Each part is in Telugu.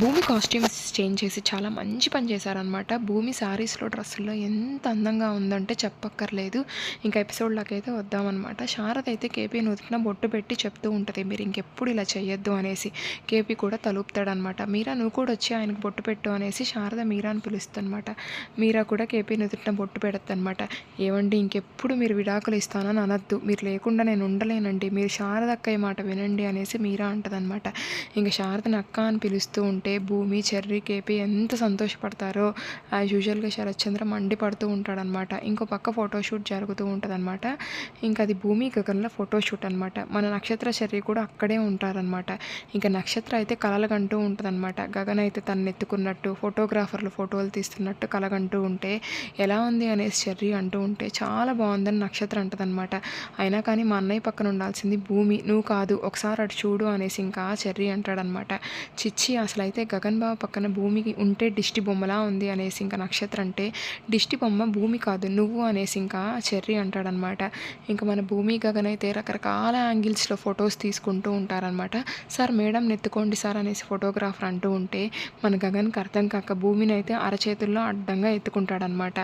భూమి కాస్ట్యూమ్స్ చేంజ్ చేసి చాలా మంచి పని చేశారనమాట భూమి శారీస్లో డ్రెస్సుల్లో ఎంత అందంగా ఉందంటే చెప్పక్కర్లేదు. ఇంకా ఎపిసోడ్లోకి అయితే వద్దామన్నమాట. శారద అయితే కేపీ నుదుటిన బొట్టు పెట్టి చెప్తూ ఉంటుంది మీరు ఇంకెప్పుడు ఇలా చేయొద్దు అనేసి. కేపీ కూడా తలుపుతాడనమాట మీరా నువ్వు కూడా వచ్చి ఆయనకు బొట్టు పెట్టు అనేసి శారద మీరా అని పిలుస్తుందన్నమాట. మీరా కూడా కేపీ నుదుటిన బొట్టు పెడద్దనమాట ఏమండి ఇంకెప్పుడు మీరు విడాకులు ఇస్తానని అనద్దు. మీరు లేకుండా నేను ఉండలేనండి. మీరు శారద అక్కయ్య మాట వినండి అనేసి మీరా అంటదనమాట ఇంకా శారదని అక్క అని పిలుస్తూ ఉంటే భూమి చెర్రీ కేపి ఎంత సంతోషపడతారో. యాజ్ యూజువల్గా శరత్చంద్ర మండిపడుతూ ఉంటాడనమాట ఇంకో పక్క ఫోటోషూట్ జరుగుతూ ఉంటుందన్నమాట. ఇంకా అది భూమి గగన్లో ఫోటోషూట్ అనమాట మన నక్షత్ర చెర్రీ కూడా అక్కడే ఉంటారనమాట ఇంకా నక్షత్ర అయితే కలలుగంటూ ఉంటుందన్నమాట. గగన్ అయితే తను ఎత్తుకున్నట్టు ఫోటోగ్రాఫర్లు ఫోటోలు తీస్తున్నట్టు కలగంటూ ఉంటే ఎలా ఉంది అనేసి చెర్రీ అంటూ ఉంటే చాలా బాగుందని నక్షత్రం అంటదనమాట అయినా కానీ మా అన్నయ్య పక్కన ఉండాల్సింది భూమి నువ్వు కాదు ఒకసారి అటు చూడు అనేసి ఇంకా చెర్రీ అంటాడనమాట చిచ్చి అసలు అయితే గగన్ బాబు పక్కన భూమికి ఉంటే దిష్టి బొమ్మలా ఉంది అనేసి ఇంకా నక్షత్రం అంటే దిష్టి బొమ్మ భూమి కాదు నువ్వు అనేసి ఇంకా చెర్రీ అంటాడనమాట. ఇంకా మన భూమి గగన్ అయితే రకరకాల యాంగిల్స్లో ఫొటోస్ తీసుకుంటూ ఉంటారనమాట. సార్ మేడం నెత్తుకోండి సార్ అనేసి ఫోటోగ్రాఫర్ అంటూ ఉంటే మన గగన్కి అర్థం కాక భూమిని అయితే అరచేతుల్లో అడ్డంగా ఎత్తుకుంటాడనమాట.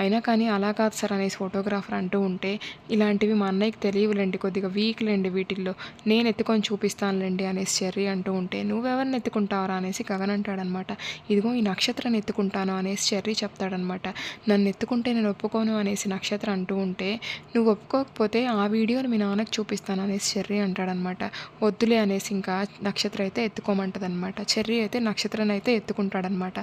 అయినా కానీ అలా కాదు సార్ అనేసి ఫోటోగ్రాఫర్ అంటూ ఉంటే ఇలాంటివి మా అన్నయ్యకి తెలియవులేండి కొద్దిగా వీక్లేండి వీటిల్లో. నేను ఎత్తుకొని చూపిస్తానులేండి అనేసి చెర్రీ అంటూ ఉంటే నువ్వెవరిని ఎత్తుకుంటావరా అనేసి గగన్ అంటాడనమాట. ఇదిగో ఈ నక్షత్రాన్ని ఎత్తుకుంటాను అనేసి చెర్రీ చెప్తాడనమాట. నన్ను ఎత్తుకుంటే నేను ఒప్పుకోను అనేసి నక్షత్రం అంటూ ఉంటే నువ్వు ఒప్పుకోకపోతే ఆ వీడియోని మీ నాన్నకు చూపిస్తాను అనేసి చెర్రీ అంటాడనమాట. వద్దులే అనేసి ఇంకా నక్షత్రం అయితే ఎత్తుకోమంటదనమాట. చెర్రీ అయితే నక్షత్రాన్ని అయితే ఎత్తుకుంటాడనమాట.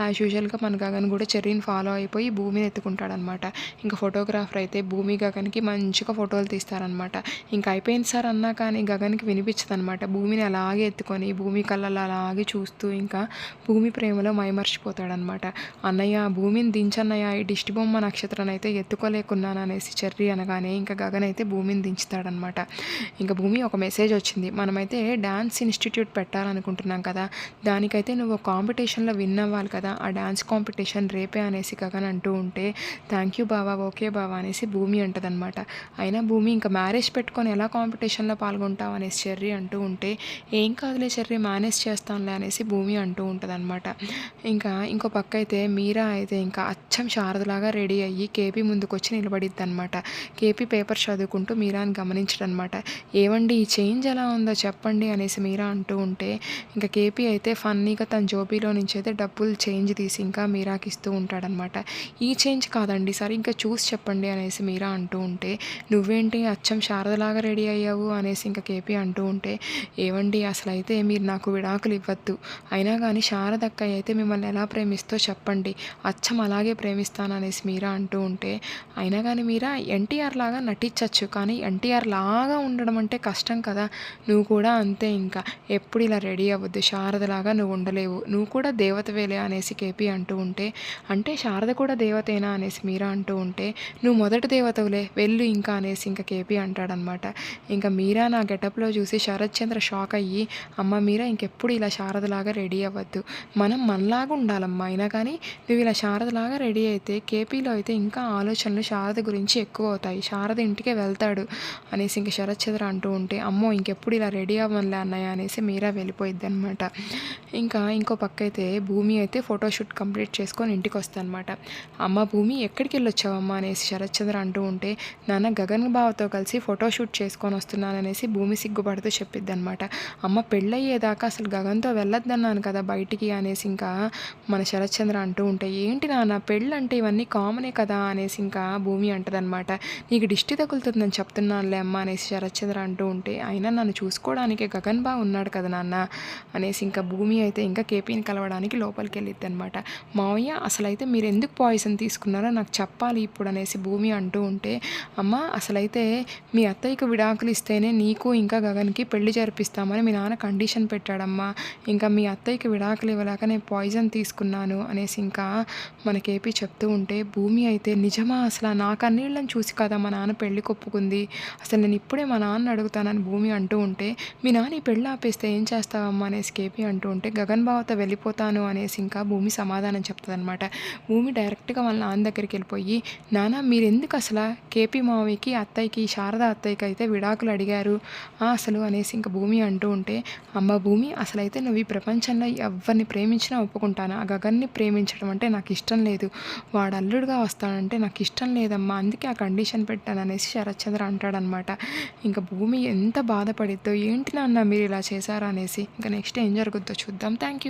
యాజ్ యూజువల్గా మన గగన్ కూడా చెర్రీని ఫాలో అయిపోయి భూమిని ఎత్తుకుంటాడనమాట. ఇంకా ఫోటోగ్రాఫర్ అయితే భూమి గగన్కి మంచిగా ఫోటోలు తీస్తారనమాట. ఇంకా అయిపోయింది సార్ అన్నా కానీ గగన్కి వినిపించదనమాట. భూమిని అలాగే ఎత్తుకొని భూమి కళ్ళలో అలాగే చూస్తూ ఇంకా భూమి ప్రేమలో మైమర్చిపోతాడనమాట. అన్నయ్య భూమిని దించన్నయ్య ఈ దిష్టి బొమ్మ నక్షత్రాన్ని అయితే ఎత్తుకోలేకున్నాను అనేసి చర్రి అనగానే ఇంకా గగన్ అయితే భూమిని దించుతాడనమాట. ఇంకా భూమి ఒక మెసేజ్ వచ్చింది. మనమైతే డ్యాన్స్ ఇన్స్టిట్యూట్ పెట్టాలనుకుంటున్నాం కదా దానికైతే నువ్వు కాంపిటీషన్లో విన్ అవ్వాలి కదా ఆ డ్యాన్స్ కాంపిటీషన్ రేపే అనేసి గగన్ అంటూ ఉంటే థ్యాంక్ యూ బావా ఓకే బావా అనేసి భూమి అంటదనమాట. అయినా భూమి ఇంకా మ్యారేజ్ పెట్టుకొని ఎలా కాంపిటీషన్లో పాల్గొంటావు అనేసి చెర్రీ అంటూ ఉంటే ఏం కాదులే చెర్రీ మేనేజ్ చేస్తానులే అనేసి భూమి అంటూ ఉంటుందన్నమాట. ఇంకా ఇంకో పక్క అయితే మీరా అయితే ఇంకా అచ్చం శారదలాగా రెడీ అయ్యి కేపీ ముందుకు వచ్చి నిలబడిద్ది అనమాట కేపీ పేపర్ చదువుకుంటూ మీరాని గమనించడనమాట ఏవండి ఈ చేంజ్ ఎలా ఉందో చెప్పండి అనేసి మీరా అంటూ ఉంటే ఇంకా కేపీ అయితే ఫన్నీగా తన జోబీలో నుంచి అయితే డబ్బులు చేంజ్ తీసి ఇంకా మీరాకి ఇస్తూ ఉంటాడనమాట ఈ చేంజ్ కాదండి సరే ఇంకా చూసి చెప్పండి అనేసి మీరా అంటూ ఉంటే నువ్వేంటి అచ్చం శారదలాగా రెడీ అయ్యావు అనేసి ఇంకా కేపీ అంటూ ఉంటే ఏవండి అసలు అయితే మీరు నాకు విడాకులు ఇవ్వద్దు అయినా కానీ శారదక్క అయితే మిమ్మల్ని ఎలా ప్రేమిస్తో చెప్పండి? అచ్చం అలాగే ప్రేమిస్తాననేసి మీరా అంటూ ఉంటే అయినా కానీ మీరా ఎన్టీఆర్ లాగా నటించవచ్చు కానీ ఎన్టీఆర్ లాగా ఉండడం అంటే కష్టం కదా. నువ్వు కూడా అంతే ఇంకా. ఎప్పుడు ఇలా రెడీ అవ్వద్దు. శారదలాగా నువ్వు ఉండలేవు. నువ్వు కూడా దేవతవేలే అనేసి కేపీ అంటూ ఉంటే అంటే శారద కూడా దేవతేనా అనేసి మీరా అంటూ ఉంటే నువ్వు మొదటి దేవతవులే వెళ్ళు ఇంకా అనేసి ఇంకా కేపీ అంటాడనమాట. ఇంకా మీరా నా గెటప్లో చూసి శరత్ చంద్ర షాక్ అయ్యి అమ్మ మీరా ఇంకెప్పుడు ఇలా శారదలాగా రెడీ అవ్వద్దు. మనం మనలాగా ఉండాలమ్మా. అయినా కానీ నువ్వు ఇలా శారదలాగా రెడీ అయితే కేపీలో అయితే ఇంకా ఆలోచనలు శారద గురించి ఎక్కువ అవుతాయి. శారద ఇంటికే వెళ్తాడు అనేసి ఇంక శరత్ చంద్ర అంటూ ఉంటే అమ్మో ఇంకెప్పుడు ఇలా రెడీ అవ్వనులే అన్నయ్య అనేసి మీరా వెళ్ళిపోయిద్ది అనమాట ఇంకా ఇంకో పక్క అయితే భూమి అయితే ఫోటోషూట్ కంప్లీట్ చేసుకొని ఇంటికి వస్తానమాట అమ్మ భూమి ఎక్కడికి వెళ్ళొచ్చావమ్మా అనేసి శరత్ చంద్ర అంటూ ఉంటే నాన్న గగన్ బావతో కలిసి ఫోటోషూట్ చేసుకొని వస్తున్నాననేసి భూమి సిగ్గుపడుతూ చెప్పిద్ది అనమాట అమ్మ పెళ్ళయ్యేదాకా అసలు గగన్తో వెళ్ళొద్దన్నాను కదా బయటికి అనేసి ఇంకా మన శరత్చంద్ర అంటూ ఉంటే ఏంటి నాన్న పెళ్ళి అంటే ఇవన్నీ కామనే కదా? అనేసి ఇంకా భూమి అంటదనమాట. నీకు దిష్టి తగులుతుందని చెప్తున్నానులే అమ్మ అనేసి శరత్చంద్ర అంటూ ఉంటే అయినా నన్ను చూసుకోవడానికి గగన్ బా ఉన్నాడు కదా నాన్న అనేసి ఇంకా భూమి అయితే ఇంకా కేపీని కలవడానికి లోపలికి వెళ్ళిద్ది అనమాట మావయ్య అసలైతే మీరు ఎందుకు పాయిజన్ తీసుకున్నారో నాకు చెప్పాలి ఇప్పుడు అనేసి భూమి అంటూ ఉంటే అమ్మ అసలైతే మీ అత్తయ్యకు విడాకులు ఇస్తేనే నీకు ఇంకా గగన్కి పెళ్ళి జరిపిస్తామని మీ నాన్న కండిషన్ పెట్టాడమ్మా. ఇంకా మీ అత్తయ్యకి విడాకులు ఇవ్వలేక నేను పాయిజన్ తీసుకున్నాను అనేసి ఇంకా మనకేపీ చెప్తూ ఉంటే భూమి అయితే నిజమా అసలు? నా కన్నీళ్ళని చూసి కదా మా నాన్న పెళ్ళి కొప్పుకుంది. అసలు నేను ఇప్పుడే మా నాన్న అడుగుతానని భూమి అంటూ ఉంటే మీ నాన్న ఈ పెళ్ళి ఆపేస్తే ఏం చేస్తావమ్మా? అనేసి కేపీ అంటూ ఉంటే గగన్ బావతో వెళ్ళిపోతాను అనేసి ఇంకా భూమి సమాధానం చెప్తుందనమాట భూమి డైరెక్ట్గా వాళ్ళ నాన్న దగ్గరికి వెళ్ళిపోయి నాన్న మీరు ఎందుకు అసలు? కేపీ మావయ్యకి అత్తయ్యకి శారద అత్తయ్యకి అయితే విడాకులు అడిగారు. అసలు అనేసి ఇంకా భూమి అంటూ ఉంటే అమ్మ భూమి అసలైతే నువ్వు ఈ ప్రపంచంలో ఎవరిని ప్రేమించినా ఒప్పుకుంటాను? ఆ గగన్ని ప్రేమించడం అంటే నాకు ఇష్టం లేదు. వాడు అల్లుడుగా వస్తాడంటే నాకు ఇష్టం లేదమ్మా. అందుకే ఆ కండిషన్ పెట్టాను అనేసి శరత్చంద్ర అంటాడనమాట. ఇంకా భూమి ఎంత బాధపడిద్దో ఏంటి నాన్న మీరు ఇలా చేశారా అనేసి ఇంకా నెక్స్ట్ ఏం జరుగుద్దో చూద్దాం. Thank you